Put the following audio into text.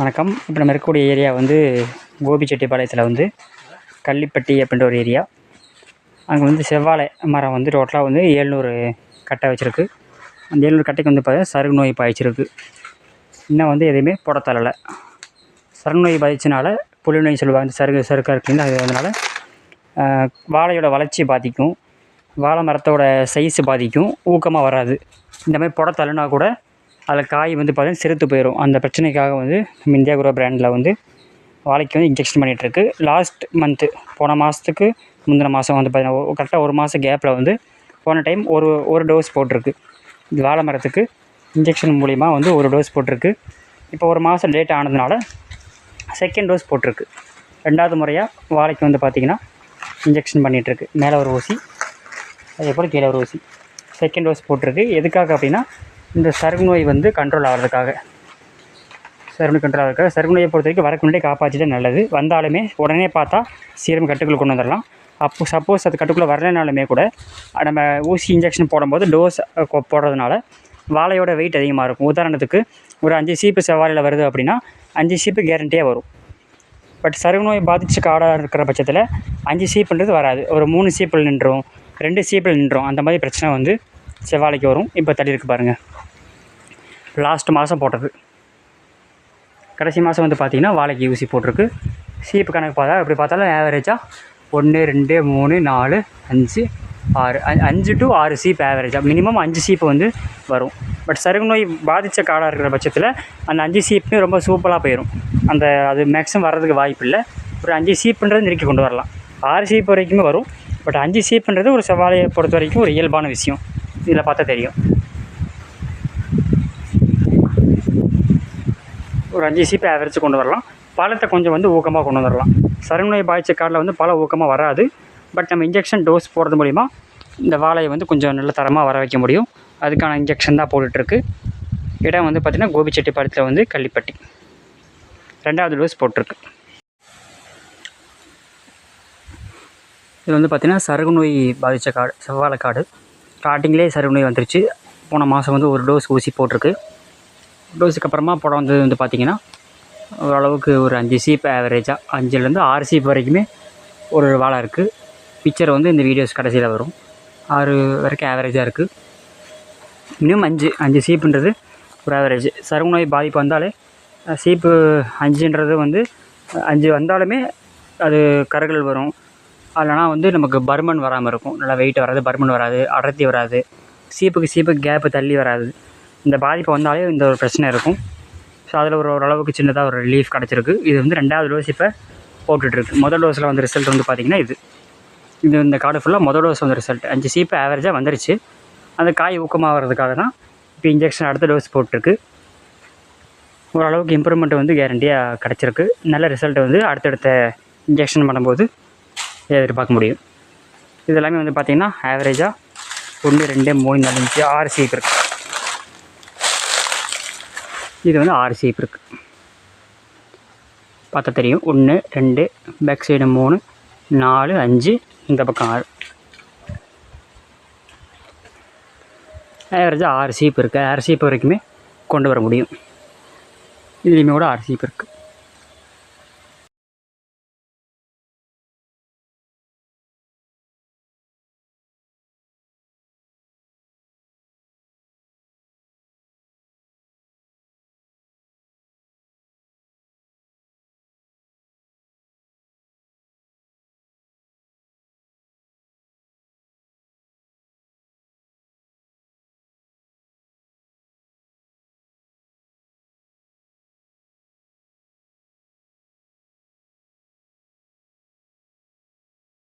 வணக்கம். இப்போ நம்ம இருக்கக்கூடிய ஏரியா வந்து கோபிச்செட்டிப்பாளையத்தில் வந்து கள்ளிப்பட்டி அப்படின்ற ஒரு ஏரியா. அங்கே வந்து செவ்வாழை மரம் வந்து டோட்டலாக வந்து ஏழ்நூறு கட்டை வச்சுருக்கு. அந்த ஏழ்நூறு கட்டைக்கு வந்து பார்த்தீங்கன்னா சருகு நோய் பாய்ச்சிருக்கு. இன்னும் வந்து எதையுமே போட தரலை. சருகு நோய் பாதிச்சனால புழு நோய் சொல்லுவாங்க. அந்த சருகு சருக்காக இருக்குங்க அது அதனால் வாழையோட வளர்ச்சி பாதிக்கும். வாழை மரத்தோட சைஸ் பாதிக்கும். ஊக்கமாக வராது. இந்த மாதிரி புட கூட அதில் காய் வந்து பார்த்தீங்கன்னா சிறுத்து போயிடும் அந்த பிரச்சனைக்காக வந்து நம்ம இந்தியா குரோ பிராண்டில் வந்து வாழைக்கு வந்து இன்ஜெக்ஷன் பண்ணிகிட்ருக்கு லாஸ்ட் மந்த்து போன மாதத்துக்கு முந்தின மாதம் வந்து பார்த்தீங்கன்னா கரெக்டாக ஒரு மாதம் கேப்பில் வந்து போன டைம் ஒரு ஒரு டோஸ் போட்டிருக்கு. வாழை மரத்துக்கு இன்ஜெக்ஷன் மூலிமா வந்து ஒரு டோஸ் போட்டிருக்கு. இப்போ ஒரு மாதம் லேட் ஆனதுனால செகண்ட் டோஸ் போட்டிருக்கு. ரெண்டாவது முறையாக வாழைக்கு வந்து பார்த்திங்கன்னா இன்ஜெக்ஷன் பண்ணிகிட்ருக்கு மேலே ஒரு ஊசி அதே போல் கீழே ஒரு ஊசி. செகண்ட் டோஸ் போட்டிருக்கு. எதுக்காக அப்படின்னா இந்த சருகு நோய் வந்து கண்ட்ரோல் ஆகிறதுக்காக சருகு நோய் கண்ட்ரோல் ஆகிறதுக்காக சருகு நோயை பொறுத்த வரைக்கும் வரக்கு முன்னாடியே காப்பாற்றிட்டு நல்லது. வந்தாலுமே உடனே பார்த்தா சீரம் கட்டுக்குள்ளே கொண்டு வந்துடலாம் அப்போ சப்போஸ் அது கட்டுக்குள்ளே வரலைனாலுமே கூட நம்ம ஊசி இன்ஜெக்ஷன் போடும்போது டோஸ் போடுறதுனால வாழையோட வெயிட் அதிகமாக இருக்கும். உதாரணத்துக்கு ஒரு அஞ்சு சீப்பு செவ்வாழையில் வருது அப்படின்னா அஞ்சு சீப்பு கேரண்டியாக வரும். பட் சருகு நோய் பாதிச்ச காடாக இருக்கிற பட்சத்தில் அஞ்சு சீப்புன்றது வராது. ஒரு மூணு சீப்பில் நின்றோம் ரெண்டு சீப்பில் நின்றோம் அந்த மாதிரி பிரச்சனை வந்து செவ்வாழைக்கு வரும். இப்போ தள்ளி இருக்கு பாருங்கள் லாஸ்ட் மாதம் போட்டது. கடைசி மாதம் வந்து பார்த்திங்கன்னா வாழைக்கு ஊசி போட்டிருக்கு. சீப்பு கணக்கு பார்த்தா எப்படி பார்த்தாலும் ஆவரேஜாக ஒன்று ரெண்டு மூணு நாலு அஞ்சு ஆறு அஞ்சு டு ஆறு சீப் ஆவரேஜாக மினிமம் அஞ்சு சீப்பு வந்து வரும். பட் சருகு நோய் பாதித்த காடாக இருக்கிற பட்சத்தில் அந்த அஞ்சு சீப்புமே ரொம்ப சூப்பராக போயிடும் அந்த அது மேக்ஸிமம் வர்றதுக்கு வாய்ப்பு இல்லை. ஒரு அஞ்சு சீப்புன்றது நெருக்கி கொண்டு வரலாம். ஆறு சீப்பு வரைக்குமே வரும். பட் அஞ்சு சீப்புன்றது ஒரு செவ்வாழையை பொறுத்த வரைக்கும் ஒரு இயல்பான விஷயம். இதில் பார்த்தா தெரியும். ஒரு அஞ்சு சீப்பு ஆவரேஜ் கொண்டு வரலாம் பழத்தை கொஞ்சம் வந்து ஊக்கமாக கொண்டு வந்துடலாம் சருகு நோய் பாய்ச்ச காட்டில் வந்து பழம் ஊக்கமாக வராது. பட் நம்ம இன்ஜெக்ஷன் டோஸ் போடுறது மூலிமா இந்த வாழையை வந்து கொஞ்சம் நல்ல தரமாக வர வைக்க முடியும். அதுக்கான இன்ஜெக்ஷன் தான் போட்டுட்ருக்கு. இடம் வந்து பார்த்திங்கன்னா கோபிச்செட்டிப்பாளையத்தில் வந்து கள்ளிப்பட்டி. ரெண்டாவது டோஸ் போட்டிருக்கு. இது வந்து பார்த்திங்கன்னா சருகு நோய் பாதித்த காடு செவ்வாழை காடு ஸ்டார்டிங்லேயே சருகு நோய் வந்துருச்சு. போன மாதம் வந்து ஒரு டோஸ் ஊசி போட்டிருக்கு. டோஸுக்கு அப்புறமா படம் வந்தது வந்து பார்த்திங்கன்னா ஓரளவுக்கு ஒரு அஞ்சு சீப் ஆவரேஜாக அஞ்சுலேருந்து ஆறு சீப் வரைக்குமே ஒரு வாழை இருக்குது பிக்சர் வந்து இந்த வீடியோஸ் கடைசியில் வரும். ஆறு வரைக்கும் ஆவரேஜாக இருக்குது மினிமம் அஞ்சு அஞ்சு சீப்புன்றது ஒரு ஆவரேஜ் சருகு நோய் பாதிப்பு வந்தாலே சீப்பு அஞ்சுன்றது வந்து அஞ்சு வந்தாலுமே அது கருகள் வரும். இல்லைனா வந்து நமக்கு பர்மன் வராமல் இருக்கும். நல்லா வெயிட் வராது பர்மன் வராது அடர்த்தி வராது. சீப்புக்கு சீப்பு கேப்பு தள்ளி வராது. இந்த பாதிப்பு வந்தாலே இந்த ஒரு பிரச்சனை இருக்கும். ஸோ அதில் ஒரு ஓரளவுக்கு சின்னதாக ஒரு ரிலீஃப் கிடச்சிருக்கு. இது வந்து ரெண்டாவது டோஸ் இப்போ போட்டுட்ருக்கு முதல் டோஸில் வந்து ரிசல்ட் வந்து பார்த்திங்கன்னா இது. இது இந்த கார்டு ஃபுல்லாக முதல் டோஸ் வந்து ரிசல்ட் அஞ்சு சீப்பு ஆவரேஜாக வந்துருச்சு. அந்த காய் ஊக்கமாகிறதுக்காக தான் இப்போ இன்ஜெக்ஷன் அடுத்த டோஸ் போட்டிருக்கு. ஓரளவுக்கு இம்ப்ரூவ்மெண்ட் வந்து கேரண்டியாக கிடச்சிருக்கு. நல்ல ரிசல்ட் வந்து அடுத்தடுத்த இன்ஜெக்ஷன் பண்ணும்போது எதிர்பார்க்க முடியும். இது எல்லாமே வந்து பார்த்திங்கன்னா ஆவரேஜாக ஒன்று ரெண்டு மூணு நாலு அஞ்சு ஆறு சீப் இருக்குது இது வந்து ஆறு சீப் இருக்குது பார்த்தா தெரியும். ஒன்று ரெண்டு பேக் சைடு மூணு நாலு அஞ்சு இந்த பக்கம் ஆறு. ஆவரேஜாக ஆறு சீப்பு இருக்குது ஆறு சீப்பு வரைக்குமே கொண்டு வர முடியும். இதுலேயுமே கூட ஆறு சீப் இருக்குது